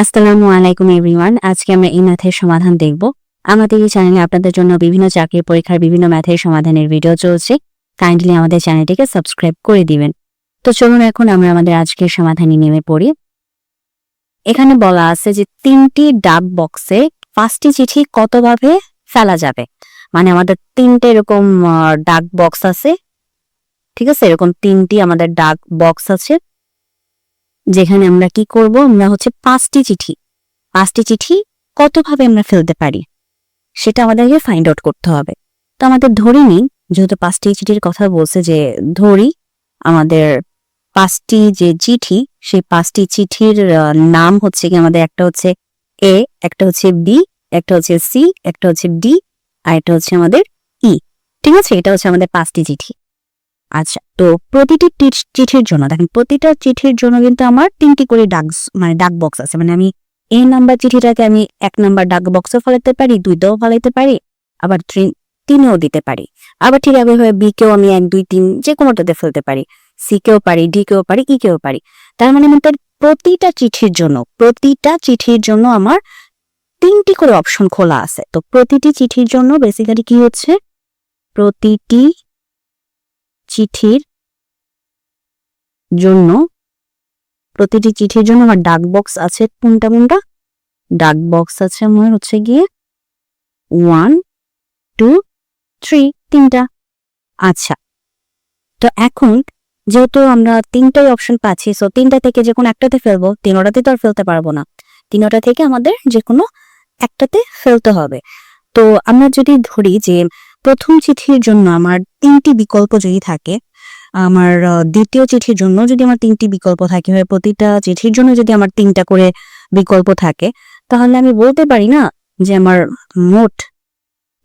আসসালামু আলাইকুম এভরিওয়ান। আজকে আমরা এই ম্যাথের সমাধান দেখব। আমাদের এই চ্যানেলে আপনাদের জন্য বিভিন্ন চাকরির পরীক্ষার বিভিন্ন ম্যাথের সমাধানের ভিডিও চলছে। কাইন্ডলি আমাদের চ্যানেলটিকে সাবস্ক্রাইব করে দিবেন। তো চলুন এখন আমরা আমাদের আজকের সমাধানে নেমে পড়ি। এখানে বলা আছে যে তিনটি ডাক বক্সে পাঁচটি চিঠি কতভাবে ফেলা যাবে? মানে আমাদের তিনটে এরকম ডাক বক্স আছে। ঠিক আছে? এরকম তিনটি আমাদের ডাক বক্স আছে। যেখানে আমরা কি করব? আমরা হচ্ছে পাঁচটি চিঠি। পাঁচটি চিঠি কতভাবে আমরা ফেলতে পারি? সেটা আমাদেরকে ফাইন্ড আউট করতে হবে। তো আমাদের ধরে নিই, যেহেতু পাঁচটি চিঠির কথা বলছে যে ধরি, আমাদের পাঁচটি যে চিঠি, সেই পাঁচটি চিঠির নাম হচ্ছে কি আমাদের একটা হচ্ছে এ একটা হচ্ছে বি একটা হচ্ছে সি একটা হচ্ছে ডি আর একটা হচ্ছে আমাদের ই ঠিক আছে? এটা হচ্ছে আমাদের পাঁচটি চিঠি। আচ্ছা তো প্রতিটি চিঠির জন্য, দেখেন প্রতিটা চিঠির জন্য কিন্তু আমার তিনটি করে ডাক মানে ডাক বক্স আছে। মানে আমি এ নাম্বার চিঠিটাকে আমি এক নাম্বার ডাক বক্সে ফেলাতে পারি দুইতেও ফেলাতে পারি, আবার তিনেও দিতে পারি। আবার ঠিক একইভাবে বি কেও আমি এক, দুই, তিন যে কোনোটাতে ফেলতে পারি। সি কেও পারি ডি কেও পারি ই কেও পারি। তার মানে আমাদের প্রতিটা চিঠির জন্য, প্রতিটা চিঠির জন্য আমার তিনটি করে অপশন খোলা আছে। তো প্রতিটি চিঠির জন্য বেসিক্যালি কি হচ্ছে? প্রতিটি চিঠির জন্য, প্রতিটি চিঠির জন্য আমার ডাক বক্স আছে। কোনটা কোনটা? ডাক বক্স আছে আমার হচ্ছে গিয়ে ওয়ান টু থ্রি তিনটা। আচ্ছা তো এখন যেহেতু আমরা তিনটাই অপশন পাচ্ছি সো তিনটা থেকে যে কোনো একটাতে ফেলব, তিনোটাতে তো আর ফেলতে পারব না। তিনোটা থেকে আমাদের যে কোনো একটাতে ফেলতে হবে। তো আমরা যদি ধরি যে প্রথম চিঠির জন্য আমার তিনটি বিকল্প যদি থাকে, আমার দ্বিতীয় চিঠির জন্য যদি আমার তিনটি বিকল্প থাকে, হয় প্রতিটা চিঠির জন্য যদি আমার তিনটা করে বিকল্প থাকে, তাহলে আমি বলতে পারি না যে আমার মোট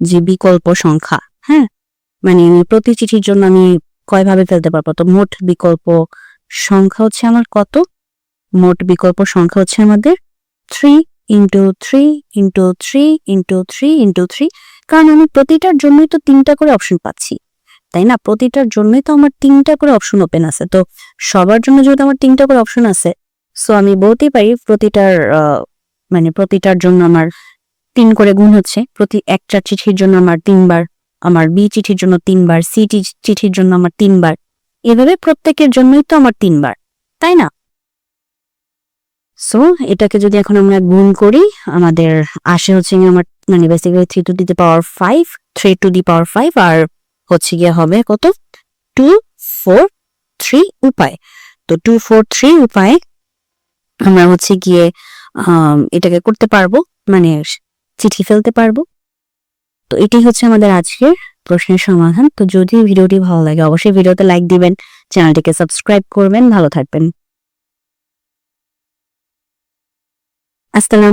যে বিকল্প সংখ্যা হ্যাঁ? মানে প্রতি চিঠির জন্য আমি কয়ভাবে ফেলতে পারব? তো মোট বিকল্প সংখ্যা হচ্ছে আমার কত? মোট বিকল্প সংখ্যা হচ্ছে আমাদের three into three into three into three into three কারণ আমি প্রতিটার জন্যই তো তিনটা করে অপশন পাচ্ছি। তাই না? প্রতিটার জন্যই তো আমার তিনটা করে অপশন ওপেন আছে। তো সবার জন্য যেহেতু আমার তিনটা করে অপশন আছে সো আমি বলতেই পারি প্রতিটার মানে প্রতিটার জন্য আমার তিন করে গুণ হচ্ছে। প্রতি একটা চিঠির জন্য আমার তিনবার, আমার বি চিঠির জন্য তিনবার সি চিঠির জন্য আমার তিনবার। এভাবে প্রত্যেকের জন্যই তো আমার তিনবার। তাই না? সো এটাকে যদি এখন আমরা গুণ করি, আমাদের আসে হচ্ছে আমার মানে basically three to the power five three to the power five আর হচ্ছে গিয়ে হবে কত? টু ফোর থ্রি উপায়। তো টু ফোর থ্রি উপায়ে আমরা হচ্ছে গিয়ে এটাকে করতে পারব মানে চিঠি ফেলতে পারব। তো এটি হচ্ছে আমাদের আজকের প্রশ্নের সমাধান। তো যদি ভিডিওটি ভালো লাগে, অবশ্যই ভিডিওতে লাইক দিবেন, চ্যানেলটিকে সাবস্ক্রাইব করবেন। ভালো থাকবেন। আসসালাম